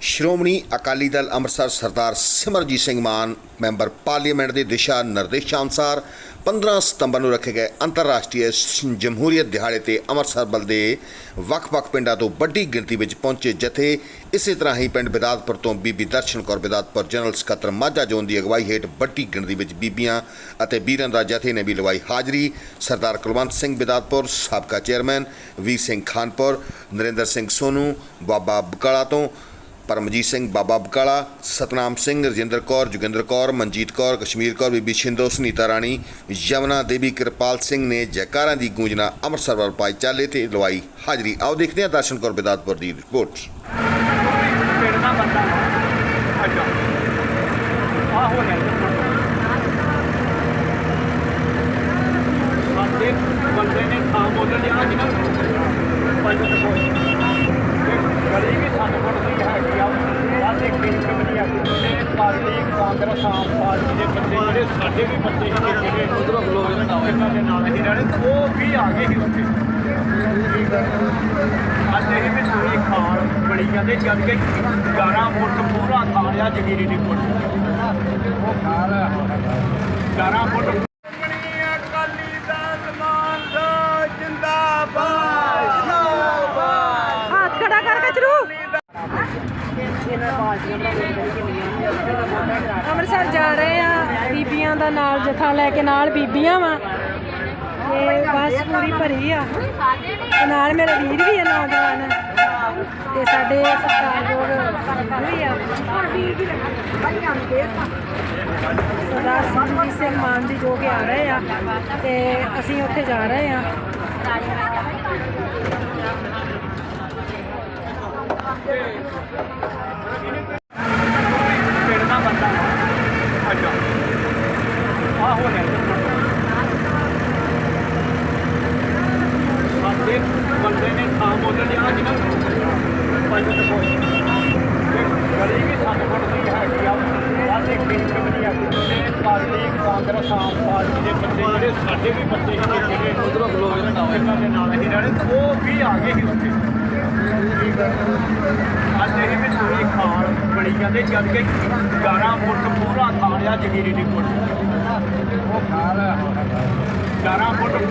Shiromani Akali Dal Amritsar Sardar Simranjit Singh Mann, member parliament ਦੇ ਦਿਸ਼ਾ ਨਿਰਦੇਸ਼ਾਂ ਅਨੁਸਾਰ 15 ਸਤੰਬਰ ਨੂੰ ਰੱਖੇ ਗਏ ਅੰਤਰਰਾਸ਼ਟਰੀ ਜਮਹੂਰੀਅਤ ਦਿਹਾੜੇ ਤੇ ਅੰਮ੍ਰਿਤਸਰ ਬਲ ਦੇ ਵੱਖ-ਵੱਖ ਪਿੰਡਾਂ ਤੋਂ ਵੱਡੀ ਗਿਣਤੀ ਵਿੱਚ ਪਹੁੰਚੇ ਜਥੇ, ਇਸੇ ਤਰ੍ਹਾਂ ਹੀ ਪਿੰਡ ਬਿਦਾਤਪੁਰ ਤੋਂ ਬੀਬੀ ਦਰਸ਼ਨ ਕੌਰ ਬਿਦਾਤਪੁਰ ਜਨਰਲ ਸਕੱਤਰ ਮਾਝਾ ਜ਼ੋਨ ਦੀ ਅਗਵਾਈ ਹੇਠ ਵੱਡੀ ਗਿਣਤੀ ਵਿੱਚ ਬੀਬੀਆਂ ਅਤੇ ਵੀਰਾਂ ਦਾ ਜਥੇ ਨੇ ਵੀ ਲਵਾਈ ਹਾਜ਼ਰੀ। ਸਰਦਾਰ ਕੁਲਵੰਤ ਸਿੰਘ ਬਿਦਾਤਪੁਰ ਸਾਬਕਾ ਚੇਅਰਮੈਨ, ਵੀਰ ਸਿੰਘ ਖਾਨਪੁਰ, ਨਰਿੰਦਰ ਸਿੰਘ ਸੋਨੂ, ਬਾਬਾ ਬਕਾਲਾ ਤੋਂ ਪਰਮਜੀਤ ਸਿੰਘ, ਬਾਬਾ ਬਕਾਲਾ, ਸਤਨਾਮ ਸਿੰਘ, ਰਜਿੰਦਰ ਕੌਰ, ਜੋਗਿੰਦਰ ਕੌਰ, ਮਨਜੀਤ ਕੌਰ, ਕਸ਼ਮੀਰ ਕੌਰ, ਬੀਬੀ ਛਿੰਦੋ, ਸੁਨੀਤਾ ਰਾਣੀ, ਯਮਨਾ ਦੇਵੀ, ਕਿਰਪਾਲ ਸਿੰਘ ਨੇ ਜੈਕਾਰਾਂ ਦੀ ਗੂੰਜਣਾ ਅੰਮ੍ਰਿਤਸਰ ਵੱਲ ਪਾਈ ਚਾਲੇ ਤੇ ਲਵਾਈ ਹਾਜ਼ਰੀ। ਆਓ ਦੇਖਦੇ ਹਾਂ ਦਰਸ਼ਨ ਕੌਰ ਬਿਦਾਤਪੁਰ ਦੀ ਰਿਪੋਰਟ। ਬੰਦੇ ਨੇ ਥਾਂ ਬੋਲਣ ਜਾਣਾ ਸੀ ਨਾ ਪੰਜ ਕੋਈ ਗਲੀ ਵੀ ਸਾਨੂੰ ਪੜਦੀ ਹੈਗੀ ਆ ਆਸੇ ਕਿੰਗ ਕਮੀ ਆ ਤੇ ਪਾਰਟੀ, ਕਾਂਗਰਸ, ਆਮ ਪਾਰਟੀ ਦੇ ਬੰਦੇ ਜਿਹੜੇ ਸਾਡੇ ਵੀ ਬੰਦੇ ਜਿਹੜੇ ਉਧਰੋਂ ਲੋਕ ਇਹਨਾਂ ਦੇ ਨਾਲ ਹੀ ਰਹਿਣੇ ਉਹ ਵੀ ਆ ਗਏ ਸੀ ਉੱਥੇ। ਅੱਜ ਇਹ ਵੀ ਥੋੜੀ ਖਾਲ ਬੜੀ ਜਾਂਦੇ, ਜਦ ਕਿ 11 ਫੁੱਟ ਪੂਰਾ ਖਾਲਿਆ ਜਗੀਰੀ ਦੀ ਫੁੱਟ ਉਹ ਖਾਲ 11 ਫੁੱਟ ਅੰਮ੍ਰਿਤਸਰ ਜਾ ਰਹੇ ਆ ਬੀਬੀਆਂ ਦਾ ਨਾਲ ਜਥਾ ਲੈ ਕੇ ਨਾਲ ਬੀਬੀਆਂ ਵਾ। ਤੇ ਬੱਸ ਪੂਰੀ ਭਰੀ ਆ। ਤੇ ਨਾਲ ਮੇਰੇ ਵੀਰ ਵੀ ਆ, ਨੌਜਵਾਨ। ਤੇ ਸਾਡੇ ਸਰਕਾਰਯੋਗ ਵੀ ਆ। ਸਰਦਾਰ ਸਿੰਘ ਮਾਨ ਜੀ ਜੋ ਕਿ ਆ ਰਹੇ ਆ। ਤੇ ਅਸੀਂ ਉੱਥੇ ਜਾ ਰਹੇ ਆ। ਪਿੰਡ ਦਾ ਬੰਦਾ ਅੱਛਾ ਆ ਹੋ ਗਿਆ ਸਾਡੇ ਬੰਦੇ ਨੇ ਥਾਂ ਬੋਲਣ ਜਾਣਾ ਸੀ ਨਾ ਪੰਜ ਕੋਈ ਗਲੀ ਵੀ ਸਾਨੂੰ ਪੜਦੀ ਹੈਗੀ ਆ ਆਸੇ ਕਿੰਗ ਕਮੀ ਆ ਪਾਰਟੀ ਕਾਂਗਰਸ ਆਮ ਪਾਰਟੀ ਦੇ ਬੰਦੇ ਜਿਹੜੇ ਸਾਡੇ ਵੀ ਬੰਦੇ ਜਿਹੜੇ ਜਿਹੜੇ ਉਧਰੋਂ ਲੋਕ ਇਹਨਾਂ ਦੇ ਨਾਲ ਹੀ ਰਹਿਣੇ ਉਹ ਵੀ ਆ ਗਏ ਸੀ ਉੱਥੇ ਅੱਜ ਇਹ ਵੀ ਥੋੜੀ ਖਾਲ ਬੜੀ ਜਾਂਦੇ ਜਦ 11 ਫੁੱਟ ਪੂਰਾ ਖਾਲਿਆ ਜਗੀਰੀ ਦੀ ਫੁੱਟ ਉਹ ਖਾਲ 11 ਫੁੱਟ